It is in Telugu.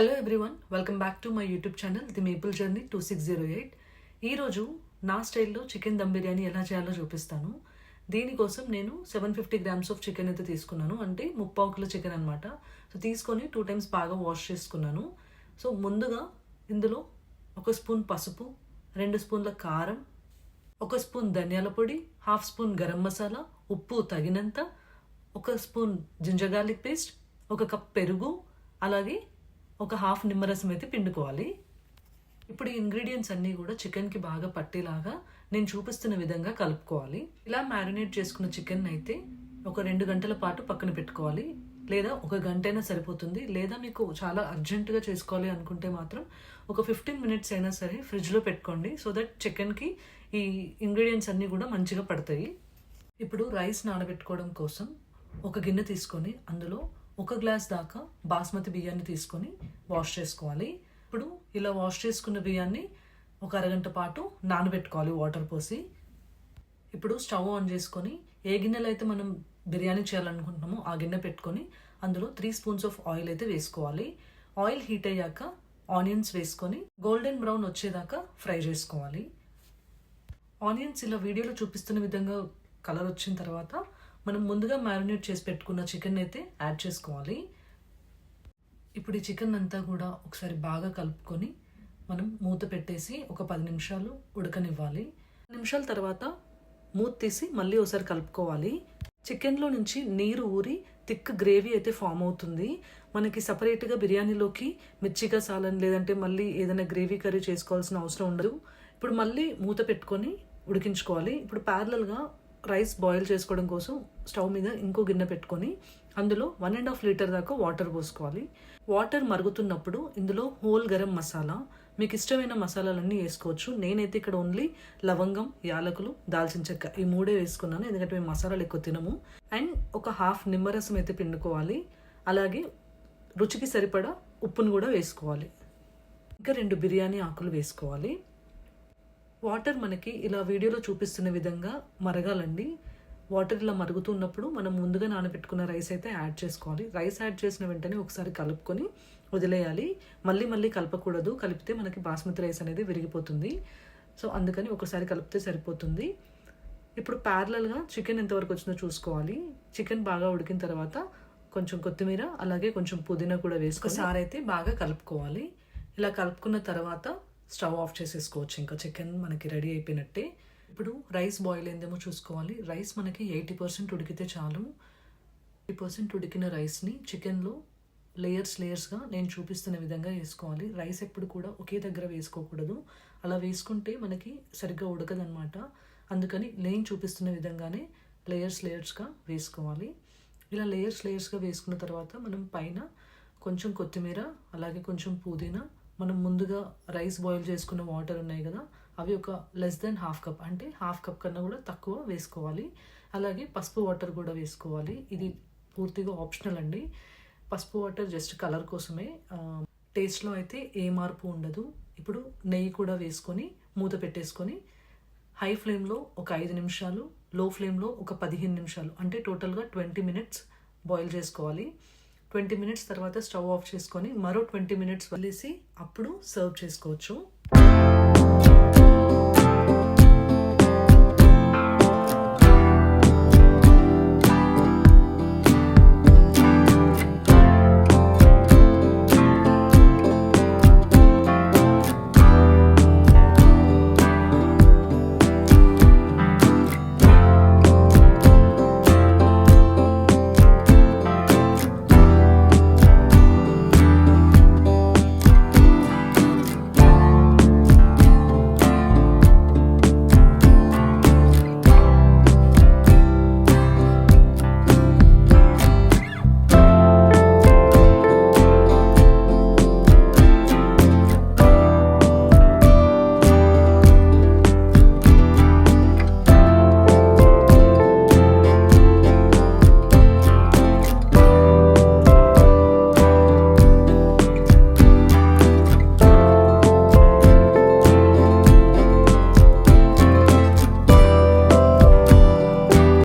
Hello everyone welcome back to my YouTube channel the maple journey two six zero eight ఈరోజు నా స్టైల్లో చికెన్ దమ్ బిర్యానీ ఎలా చేయాలో చూపిస్తాను. దీనికోసం నేను seven fifty grams of chicken అయితే తీసుకున్నాను. అంటే ముప్పావు కిలో చికెన్ అనమాట సో తీసుకొని టూ టైమ్స్ బాగా వాష్ చేసుకున్నాను. సో ముందుగా ఇందులో ఒక స్పూన్ పసుపు రెండు స్పూన్ల కారం ఒక స్పూన్ ధనియాల పొడి హాఫ్ స్పూన్ గరం మసాలా ఉప్పు తగినంత ఒక స్పూన్ జింజర్ గార్లిక్ పేస్ట్ ఒక కప్ పెరుగు అలాగే ఒక హాఫ్ నిమ్మరసం అయితే పిండుకోవాలి. ఇప్పుడు ఈ ఇంగ్రీడియంట్స్ అన్నీ కూడా చికెన్కి బాగా పట్టేలాగా నేను చూపిస్తున్న విధంగా కలుపుకోవాలి. ఇలా మ్యారినేట్ చేసుకున్న చికెన్ అయితే ఒక రెండు గంటల పాటు పక్కన పెట్టుకోవాలి. లేదా ఒక గంట అయినా సరిపోతుంది. లేదా మీకు చాలా అర్జెంటుగా చేసుకోవాలి అనుకుంటే మాత్రం ఒక ఫిఫ్టీన్ మినిట్స్ అయినా సరే ఫ్రిడ్జ్లో పెట్టుకోండి. సో దట్ చికెన్కి ఈ ఇంగ్రీడియంట్స్ అన్నీ కూడా మంచిగా పడతాయి. ఇప్పుడు రైస్ నానబెట్టుకోవడం కోసం ఒక గిన్నె తీసుకొని అందులో ఒక గ్లాస్ దాకా బాస్మతి బియ్యాన్ని తీసుకొని వాష్ చేసుకోవాలి. ఇప్పుడు ఇలా వాష్ చేసుకున్న బియ్యాన్ని ఒక అరగంట పాటు నానబెట్టుకోవాలి వాటర్ పోసి. ఇప్పుడు స్టవ్ ఆన్ చేసుకొని ఏ గిన్నెలో అయితే మనం బిర్యానీ చేయాలనుకుంటున్నామో ఆ గిన్నె పెట్టుకొని అందులో త్రీ స్పూన్స్ ఆఫ్ ఆయిల్ అయితే వేసుకోవాలి. ఆయిల్ హీట్ అయ్యాక ఆనియన్స్ వేసుకొని గోల్డెన్ బ్రౌన్ వచ్చేదాకా ఫ్రై చేసుకోవాలి. ఆనియన్స్ ఇలా వీడియోలో చూపిస్తున్న విధంగా కలర్ వచ్చిన తర్వాత మనం ముందుగా మ్యారినేట్ చేసి పెట్టుకున్న చికెన్ అయితే యాడ్ చేసుకోవాలి. ఇప్పుడు ఈ చికెన్ అంతా కూడా ఒకసారి బాగా కలుపుకొని మనం మూత పెట్టేసి ఒక పది నిమిషాలు ఉడకనివ్వాలి. నిమిషాల తర్వాత మూత తీసి మళ్ళీ ఒకసారి కలుపుకోవాలి. చికెన్లో నుంచి నీరు ఊరి థిక్ గ్రేవీ అయితే ఫామ్ అవుతుంది. మనకి సపరేట్గా బిర్యానీలోకి మిర్చిగా సాలన్ లేదంటే మళ్ళీ ఏదైనా గ్రేవీ కర్రీ చేసుకోవాల్సిన అవసరం ఉండదు. ఇప్పుడు మళ్ళీ మూత పెట్టుకొని ఉడికించుకోవాలి. ఇప్పుడు ప్యారలల్గా రైస్ బాయిల్ చేసుకోవడం కోసం స్టవ్ మీద ఇంకో గిన్నె పెట్టుకొని అందులో వన్ అండ్ హాఫ్ లీటర్ దాకా వాటర్ పోసుకోవాలి. వాటర్ మరుగుతున్నప్పుడు ఇందులో హోల్ గరం మసాలా మీకు ఇష్టమైన మసాలాలన్నీ వేసుకోవచ్చు. నేనైతే ఇక్కడ ఓన్లీ లవంగం యాలకులు దాల్చిన చెక్క ఈ మూడే వేసుకున్నాను. ఎందుకంటే మేము మసాలాలు ఎక్కువ తినము. అండ్ ఒక హాఫ్ నిమ్మరసం అయితే పిండుకోవాలి. అలాగే రుచికి సరిపడా ఉప్పును కూడా వేసుకోవాలి. ఇంకా రెండు బిర్యానీ ఆకులు వేసుకోవాలి. వాటర్ మనకి ఇలా వీడియోలో చూపిస్తున్న విధంగా మరగాలండి. వాటర్ ఇలా మరుగుతున్నప్పుడు మనం ముందుగా నానబెట్టుకున్న రైస్ అయితే యాడ్ చేసుకోవాలి. రైస్ యాడ్ చేసిన వెంటనే ఒకసారి కలుపుకొని వదిలేయాలి. మళ్ళీ మళ్ళీ కలపకూడదు. కలిపితే మనకి బాస్మతి రైస్ అనేది విరిగిపోతుంది. సో అందుకని ఒకసారి కలిపితే సరిపోతుంది. ఇప్పుడు ప్యారలల్గా చికెన్ ఎంతవరకు వచ్చిందో చూసుకోవాలి. చికెన్ బాగా ఉడికిన తర్వాత కొంచెం కొత్తిమీర అలాగే కొంచెం పుదీనా కూడా వేసుకొని సార్ అయితే బాగా కలుపుకోవాలి. ఇలా కలుపుకున్న తర్వాత స్టవ్ ఆఫ్ చేసేసుకోవచ్చు? ఇంకా చికెన్ మనకి రెడీ అయిపోయినట్టే. ఇప్పుడు రైస్ బాయిల్ అయిందేమో చూసుకోవాలి. రైస్ మనకి ఎయిటీ పర్సెంట్ ఉడికితే చాలు. ఎయిటీ పర్సెంట్ ఉడికిన రైస్ని చికెన్లో లేయర్స్ లేయర్స్గా నేను చూపిస్తున్న విధంగా వేసుకోవాలి. రైస్ ఎప్పుడు కూడా ఒకే దగ్గర వేసుకోకూడదు. అలా వేసుకుంటే మనకి సరిగ్గా ఉడకదనమాట అందుకని నేను చూపిస్తున్న విధంగానే లేయర్స్ లేయర్స్గా వేసుకోవాలి. ఇలా లేయర్స్ లేయర్స్గా వేసుకున్న తర్వాత మనం పైన కొంచెం కొత్తిమీర అలాగే కొంచెం పుదీనా మనం ముందుగా రైస్ బాయిల్ చేసుకున్న వాటర్ ఉన్నాయి కదా అవి ఒక లెస్ దెన్ హాఫ్ కప్ అంటే హాఫ్ కప్ కన్నా కూడా తక్కువ వేసుకోవాలి. అలాగే పసుపు వాటర్ కూడా వేసుకోవాలి. ఇది పూర్తిగా ఆప్షనల్ అండి. పసుపు వాటర్ జస్ట్ కలర్ కోసమే. టేస్ట్లో అయితే ఏ మార్పు ఉండదు. ఇప్పుడు నెయ్యి కూడా వేసుకొని మూత పెట్టేసుకొని హై ఫ్లేమ్లో ఒక ఐదు నిమిషాలు లో ఫ్లేమ్లో ఒక పదిహేను నిమిషాలు అంటే టోటల్గా ట్వంటీ మినిట్స్ బాయిల్ చేసుకోవాలి. ట్వంటీ మినిట్స్ తర్వాత స్టవ్ ఆఫ్ చేసుకొని మరో ట్వంటీ మినిట్స్ వదిలేసి అప్పుడు సర్వ్ చేసుకోవచ్చు.